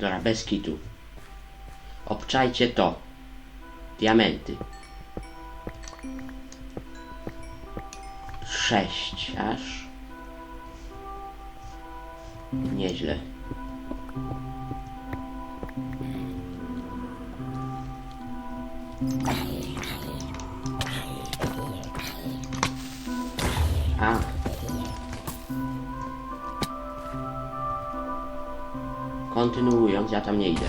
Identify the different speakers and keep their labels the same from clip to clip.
Speaker 1: Dobra, bez kitu. Obczajcie to. Diamenty. Sześć aż. Nieźle. Kontynuując, ja tam nie idę.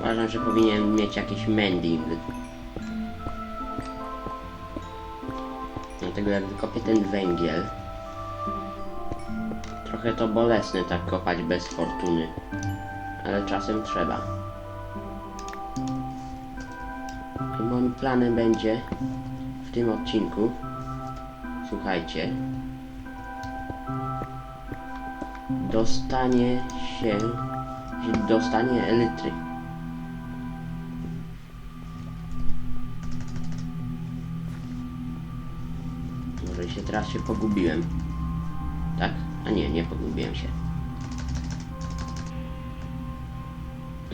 Speaker 1: Uważam, że powinien mieć jakiś mending. Dlatego jak wykopię ten węgiel, trochę to bolesne tak kopać bez fortuny, ale czasem trzeba. I moim planem będzie w tym odcinku, słuchajcie, dostanie się, dostanie elitry. Może się teraz się pogubiłem. Tak? A nie, nie pogubiłem się.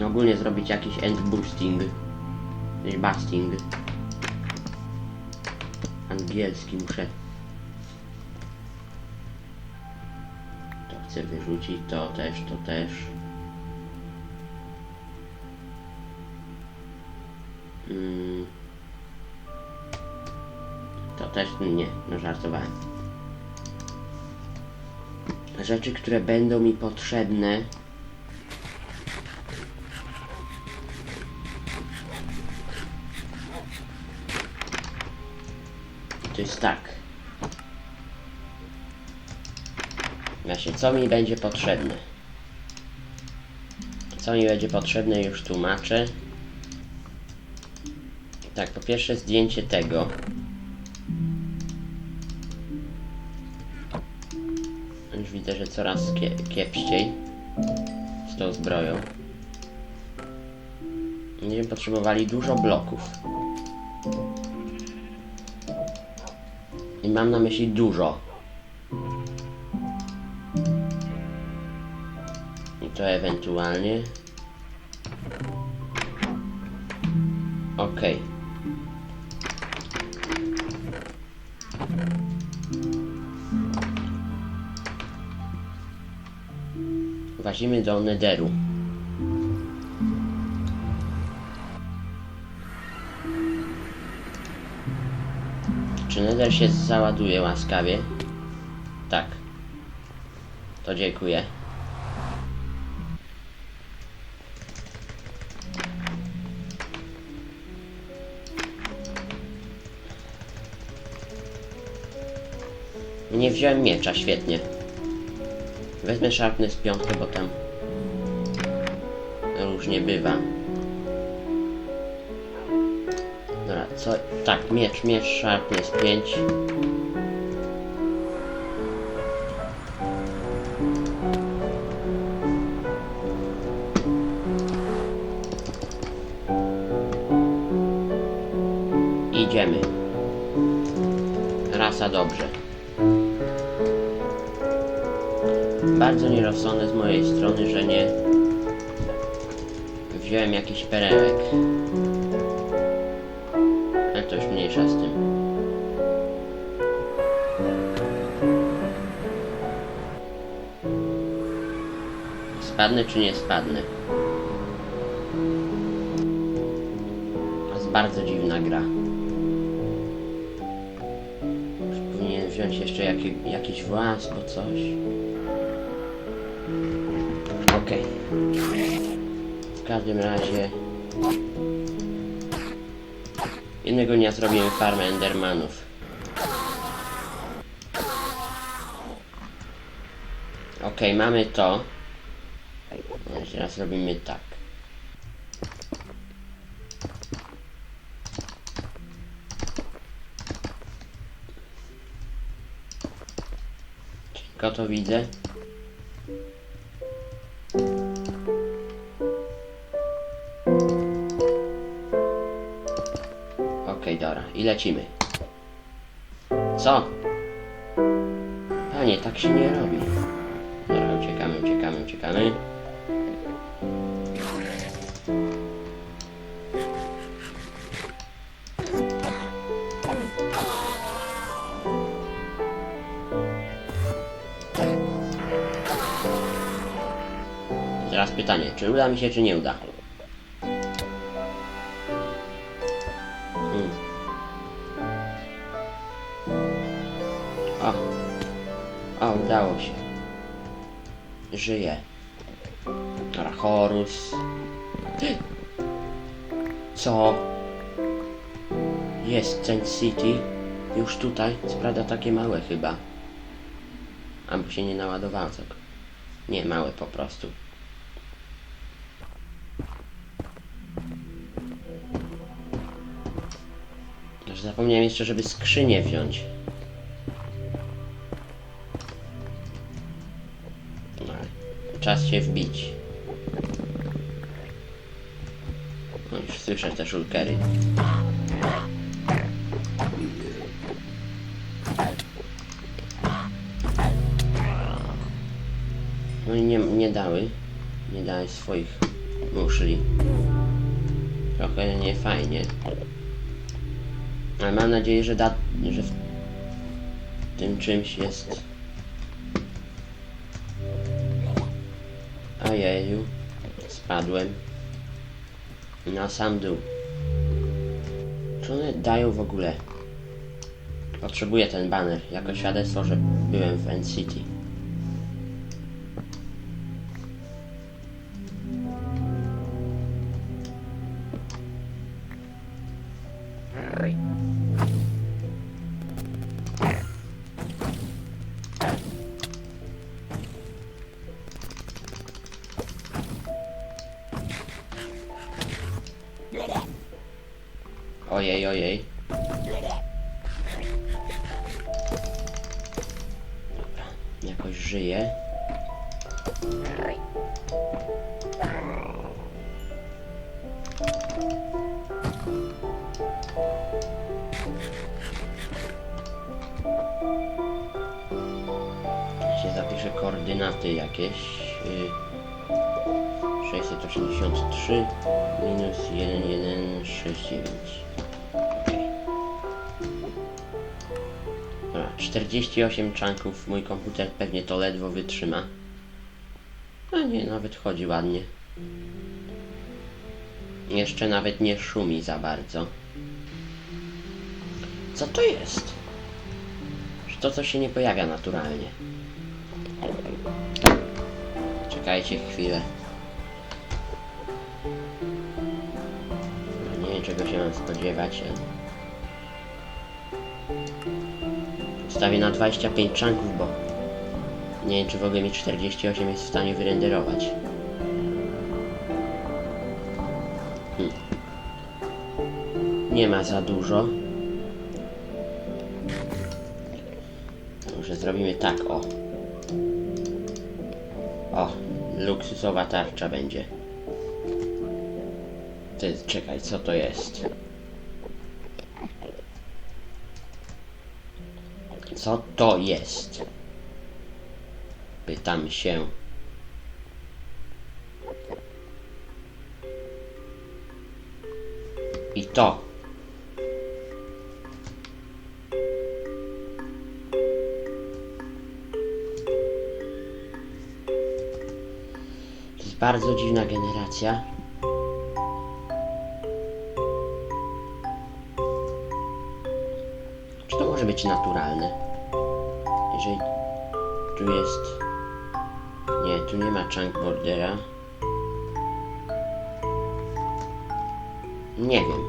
Speaker 1: Ogólnie zrobić jakiś end boosting. Busting. Angielski muszę. Chcę wyrzucić, to też, to też. Mm. To też nie, no żartowałem. Rzeczy, które będą mi potrzebne. To jest tak. Właśnie, co mi będzie potrzebne? Co mi będzie potrzebne, już tłumaczę. Tak, po pierwsze zdjęcie tego. Już widzę, że coraz kie kiepściej z tą zbroją. Będziemy potrzebowali dużo bloków. I mam na myśli dużo. I to ewentualnie. Okej. Włazimy do Nederu. Czy Nether się załaduje łaskawie? Tak. To dziękuję. Nie wziąłem miecza, świetnie. Wezmę Sharpness 5, bo tam różnie bywa. Dobra, co? Tak, miecz, miecz Sharpness 5. Idziemy. Rasa dobrze. Bardzo nierozsądne z mojej strony, że nie wziąłem jakiś perełek. Ale to już mniejsza z tym. Spadnę czy nie spadnę? To jest bardzo dziwna gra. Już powinien wziąć jeszcze jaki, jakiś włas, bo coś. Okej. W każdym razie jednego dnia zrobimy farmę Endermanów. Okej, mamy to. Teraz robimy tak. Tylko to widzę. I lecimy. Co? A nie, tak się nie robi. Dobra, uciekamy, uciekamy, uciekamy. Teraz pytanie, czy uda mi się, czy nie uda? Żyje. Dobra, Horus. Co? Jest ten City. Już tutaj. Co prawda takie małe chyba. Albo się nie naładowało tylko. Nie, małe po prostu. Zapomniałem jeszcze, żeby skrzynię wziąć. Czas się wbić. No słyszę te szulkery. No i nie, nie dały. Nie dały swoich muszli. Trochę nie fajnie. Ale mam nadzieję, że, da, że w tym czymś jest. Ojeju, spadłem na sam dół. Czy one dają w ogóle? Potrzebuję ten banner jako świadectwo, że byłem w N-City. Ojej, ojej. Dobra, jakoś żyje. się zapiszę koordynaty jakieś. y, 683 minus 1169. Dobra, 48 czanków. Mój komputer pewnie to ledwo wytrzyma. A nie, nawet chodzi ładnie. Jeszcze nawet nie szumi za bardzo. Co to jest? Że to co się nie pojawia naturalnie. Czekajcie chwilę. Czego się mam spodziewać. Ustawię na 25 czanków, bo nie wiem czy w ogóle mi 48 jest w stanie wyrenderować. Hmm. Nie ma za dużo. Może zrobimy tak, o. O, luksusowa tarcza będzie. Ty, czekaj, co to jest? Co to jest? Pytam się. I to. To jest bardzo dziwna generacja. Być naturalne? Jeżeli tu jest... Nie, tu nie ma chunk bordera. Nie wiem.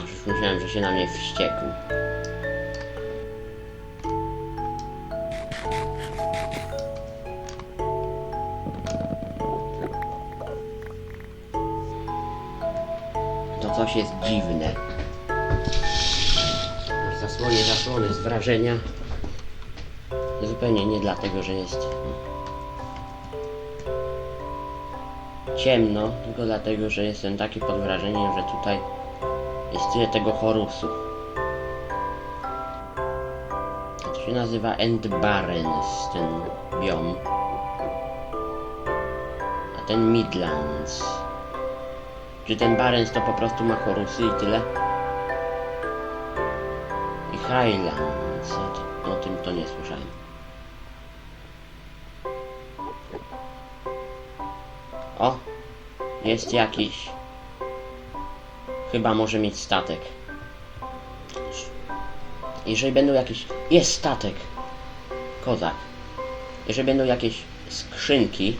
Speaker 1: Już myślałem, że się na mnie wściekł. Coś jest dziwne. Zasłonię zasłony z wrażenia. Zupełnie nie dlatego, że jest ciemno, tylko dlatego, że jestem taki pod wrażeniem, że tutaj Jest tyle tego chorusu. To się nazywa End Barrens, ten biom. A ten Midlands. Czy ten Barrens to po prostu ma chorusy i tyle? I Highlands, a to, o tym to nie słyszałem. O! Jest jakiś... Chyba może mieć statek. Jeżeli będą jakieś... Jest statek! Kozak. Jeżeli będą jakieś skrzynki,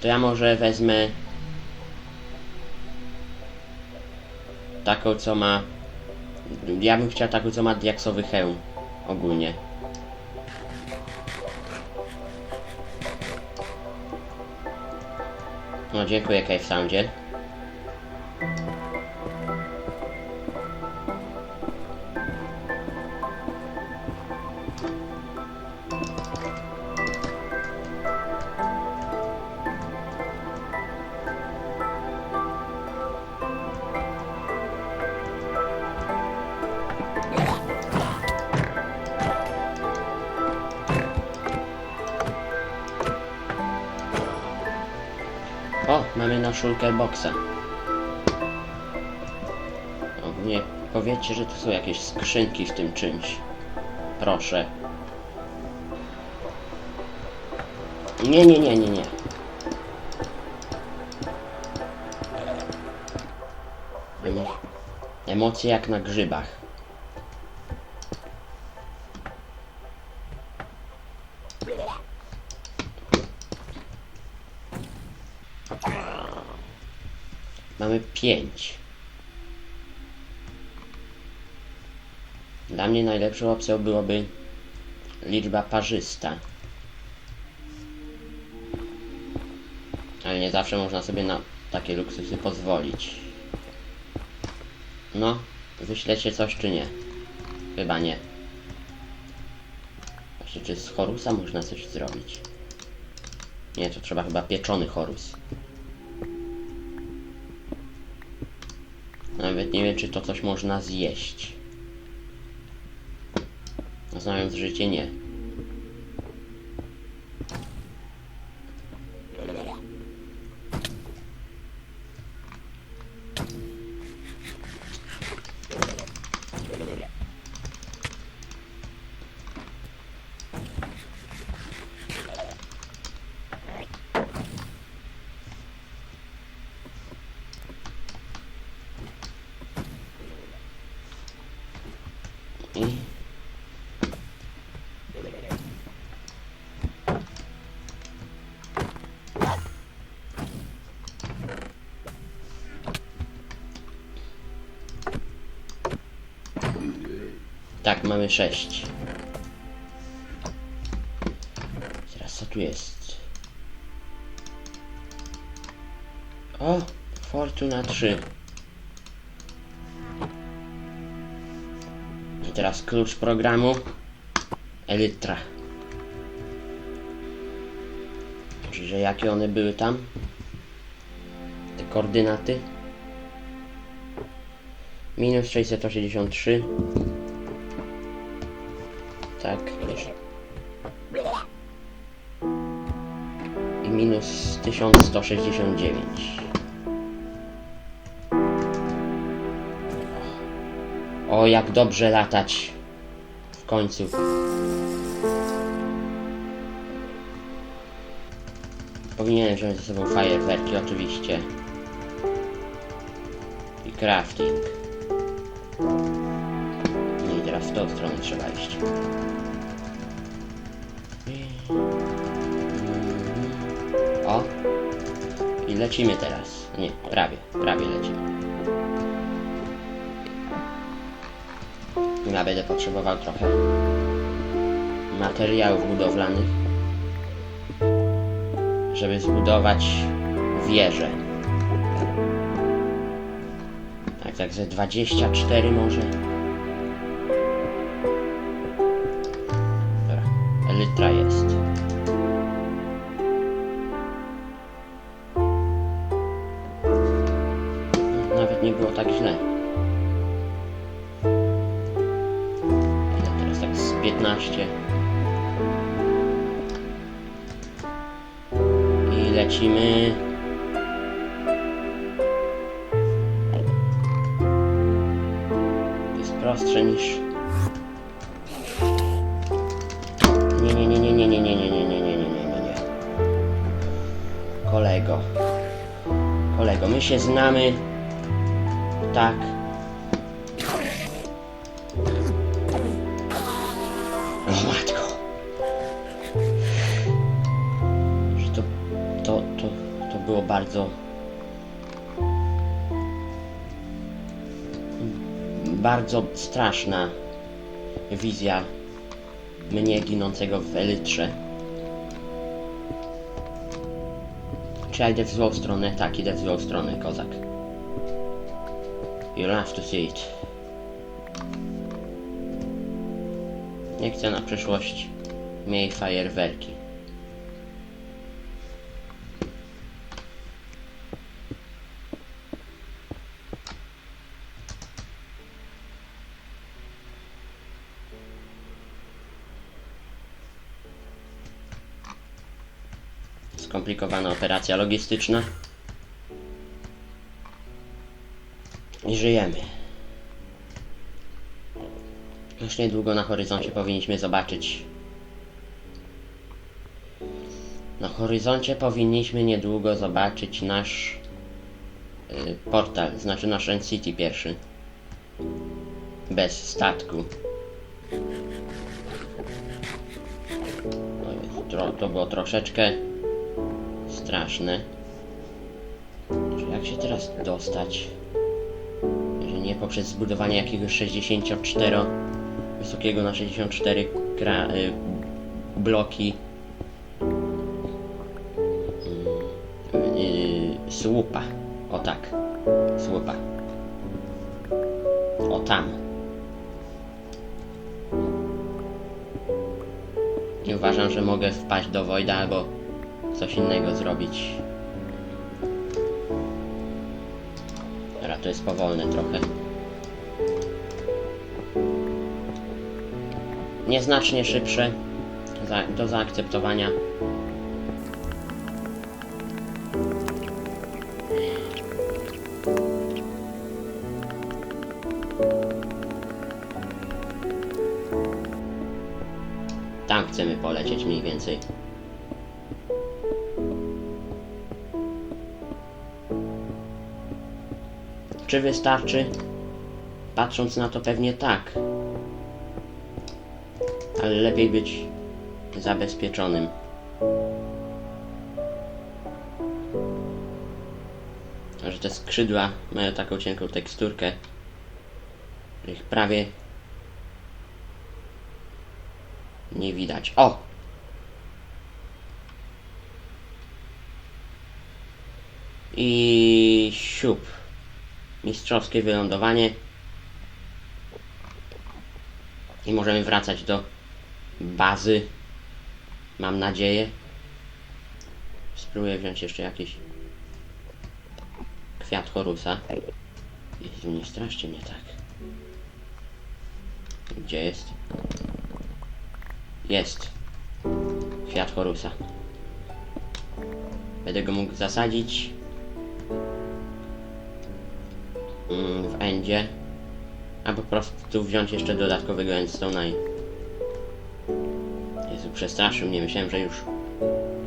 Speaker 1: to ja może wezmę taką, co ma... Ja bym chciał taką, co ma diaksowy hełm. Ogólnie. No dziękuję Cave Soundzie. O, mamy na szulkę boksa. Ogólnie powiedzcie, że to są jakieś skrzynki w tym czymś. Proszę. Nie, nie, nie, nie, nie. Emo- Emocje jak na grzybach. Mamy pięć. Dla mnie najlepszą opcją byłoby liczba parzysta. Ale nie zawsze można sobie na takie luksusy pozwolić. No, wyślecie coś czy nie? Chyba nie. Właśnie, czy z chorusa można coś zrobić? Nie, to trzeba chyba pieczony chorus. Nie wiem, czy to coś można zjeść. Znając życie, nie. Tak, mamy sześć. Teraz co tu jest? O! Fortuna 3. I teraz klucz programu Elytra. Czyli, że jakie one były tam? Te koordynaty? Minus 683. Tak, jeszcze. I minus 1169. O, jak dobrze latać. W końcu. Powinienem wziąć ze sobą fajerwerki, oczywiście. I crafting. W tą stronę trzeba iść. O! I lecimy teraz. Nie, prawie, prawie lecimy. Ja będę potrzebował trochę materiałów budowlanych, żeby zbudować wieżę. Tak, tak ze 24 może. Prostsze niż. Nie, nie, nie, nie, nie, nie, nie, nie, nie, nie, nie, nie, nie, nie, nie. Kolego. Kolego, my się znamy. Tak. O matko. Że to, to, to, to było bardzo... Bardzo straszna wizja mnie ginącego w elytrze. Czy ja idę w złą stronę? Tak, idę w złą stronę, kozak. You'll have to see it. Nie chcę na przyszłość miej fajerwerki. Skomplikowana operacja logistyczna. I żyjemy. Już niedługo na horyzoncie powinniśmy zobaczyć. Na horyzoncie powinniśmy niedługo zobaczyć nasz y, portal, znaczy nasz N-City pierwszy. Bez statku. To, tro, to było troszeczkę straszne. Jak się teraz dostać? Jeżeli nie poprzez zbudowanie jakiegoś 64 wysokiego na 64 kra, y, bloki y, y, słupa. O tak. Słupa. O tam. Nie uważam, że mogę wpaść do Wojda albo coś innego zrobić. Dobra, to jest powolne trochę. Nieznacznie szybsze do zaakceptowania. Tam chcemy polecieć mniej więcej. Czy wystarczy? Patrząc na to pewnie tak. Ale lepiej być zabezpieczonym. Że te skrzydła mają taką cienką teksturkę, że ich prawie nie widać. O! I siup. Mistrzowskie wylądowanie. I możemy wracać do bazy. Mam nadzieję. Spróbuję wziąć jeszcze jakiś kwiat chorusa. Nie straszcie mnie tak. Gdzie jest? Jest. Kwiat chorusa. Będę go mógł zasadzić w endzie. A po prostu wziąć jeszcze dodatkowego endstone'a i... Jezu, przestraszył mnie. Myślałem, że już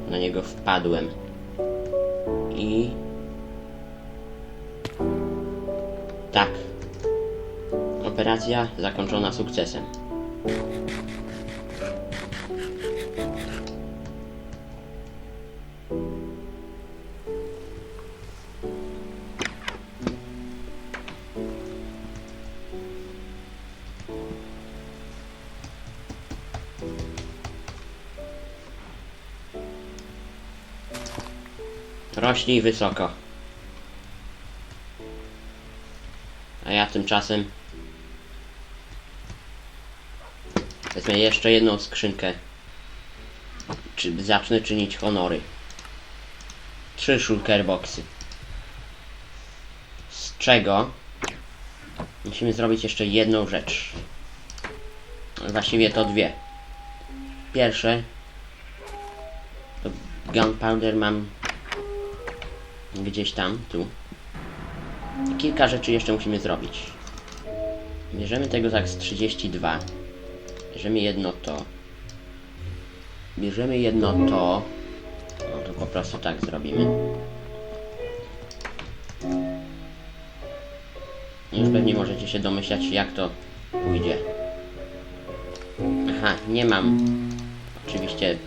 Speaker 1: na niego wpadłem. I... Tak. Operacja zakończona sukcesem. Rośnij wysoko. A ja tymczasem wezmę jeszcze jedną skrzynkę. Czy zacznę czynić honory. Trzy shulker boxy. Z czego Musimy zrobić jeszcze jedną rzecz. Właściwie to dwie. Pierwsze to gunpowder mam gdzieś tam, tu. Kilka rzeczy jeszcze musimy zrobić. Bierzemy tego tak z 32. Bierzemy jedno to. Bierzemy jedno to. No to po prostu tak zrobimy. Już pewnie możecie się domyślać jak to pójdzie. Aha, nie mam oczywiście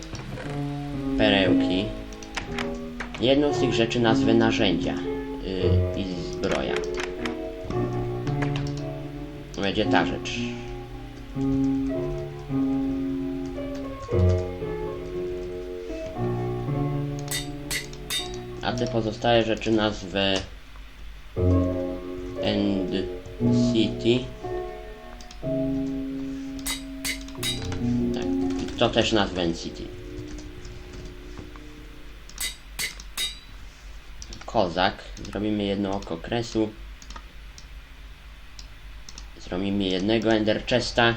Speaker 1: perełki. Jedną z tych rzeczy nazwę narzędzia yy, i zbroja. Będzie ta rzecz. A te pozostałe rzeczy nazwę End City. Tak, to też nazwę End City. Kozak. Zrobimy jedno oko kresu. Zrobimy jednego Ender Chesta.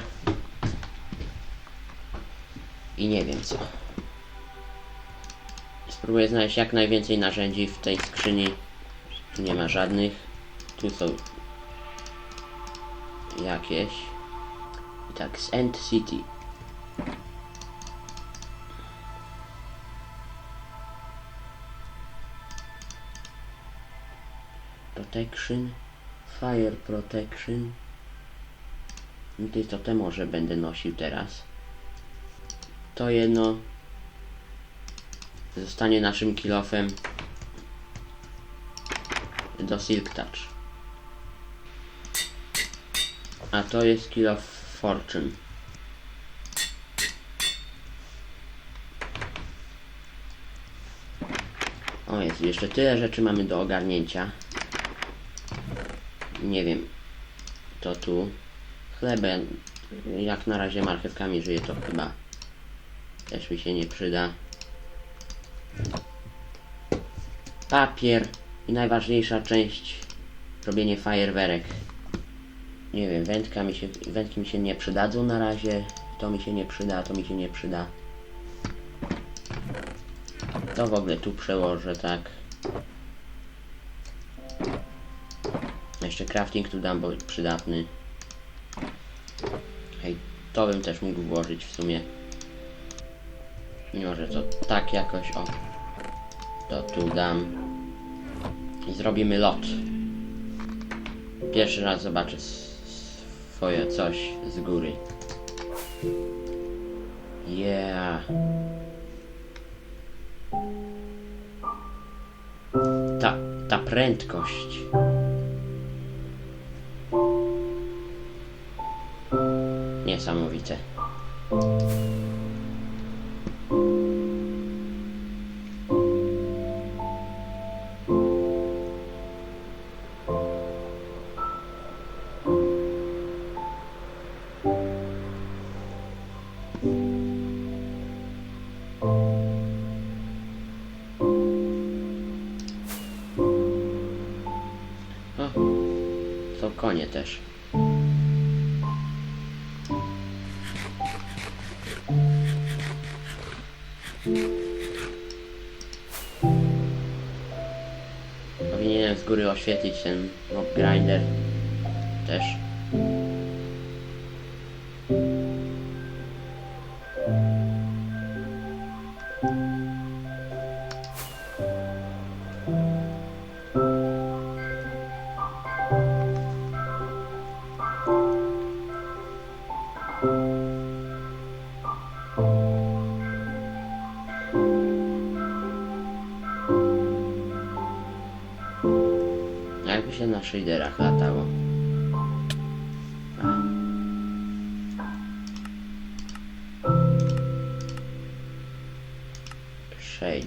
Speaker 1: I nie wiem co. Spróbuję znaleźć jak najwięcej narzędzi w tej skrzyni. Tu nie ma żadnych. Tu są jakieś. I tak, z End City. Protection. Fire Protection. I to, to te może będę nosił teraz. To jedno zostanie naszym kilofem do Silk Touch. A to jest Kill of Fortune. O jest, jeszcze tyle rzeczy mamy do ogarnięcia. Nie wiem. To tu. Chlebem. Jak na razie marchewkami żyję, to chyba też mi się nie przyda. Papier i najważniejsza część robienie fajerwerek. Nie wiem, wędka mi się, wędki mi się nie przydadzą na razie. To mi się nie przyda, to mi się nie przyda. To w ogóle tu przełożę, tak. Jeszcze crafting tu dam, bo przydatny. Hej, to bym też mógł włożyć w sumie. Może to tak jakoś, o. To tu dam. I zrobimy lot. Pierwszy raz zobaczę swoje coś z góry. Yeah. Ta, ta prędkość. Niesamowite. O, są konie też. Góry oświetlić ten mob grinder też.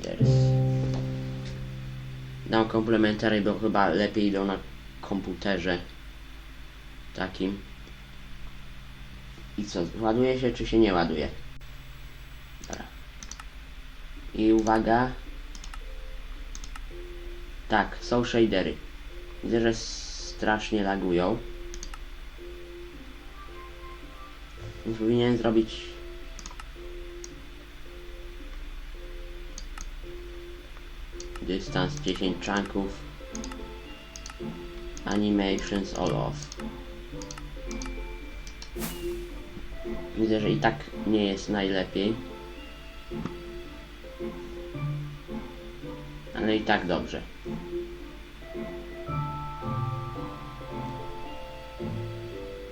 Speaker 1: Builders. Dam no, komplementary, bo chyba lepiej idą na komputerze takim. I co, ładuje się czy się nie ładuje? Dobra. I uwaga. Tak, są shadery. Widzę, że strasznie lagują. Więc powinienem zrobić Dystans 10 czanków. Animations all off. Widzę, że i tak nie jest najlepiej. Ale i tak dobrze.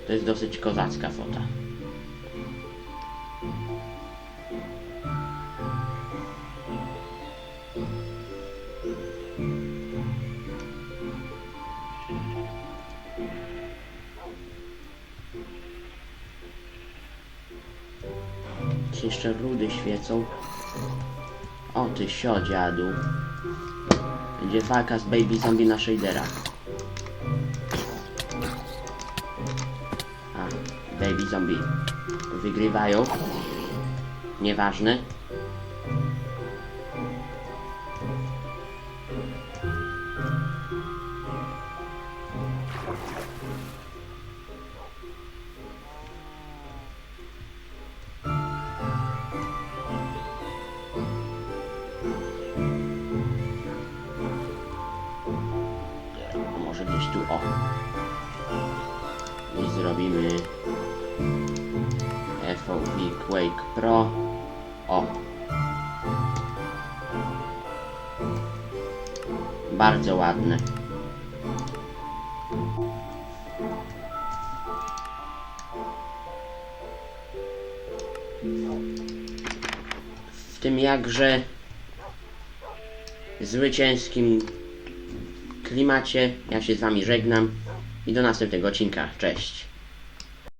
Speaker 1: To jest dosyć kozacka fota. Jeszcze rudy świecą? O ty sio dziadu. Będzie walka z Baby Zombie na shaderach. A, Baby Zombie wygrywają. Nieważne. Pro. O. Bardzo ładne. W tym jakże zwycięskim klimacie ja się z wami żegnam i do następnego odcinka. Cześć.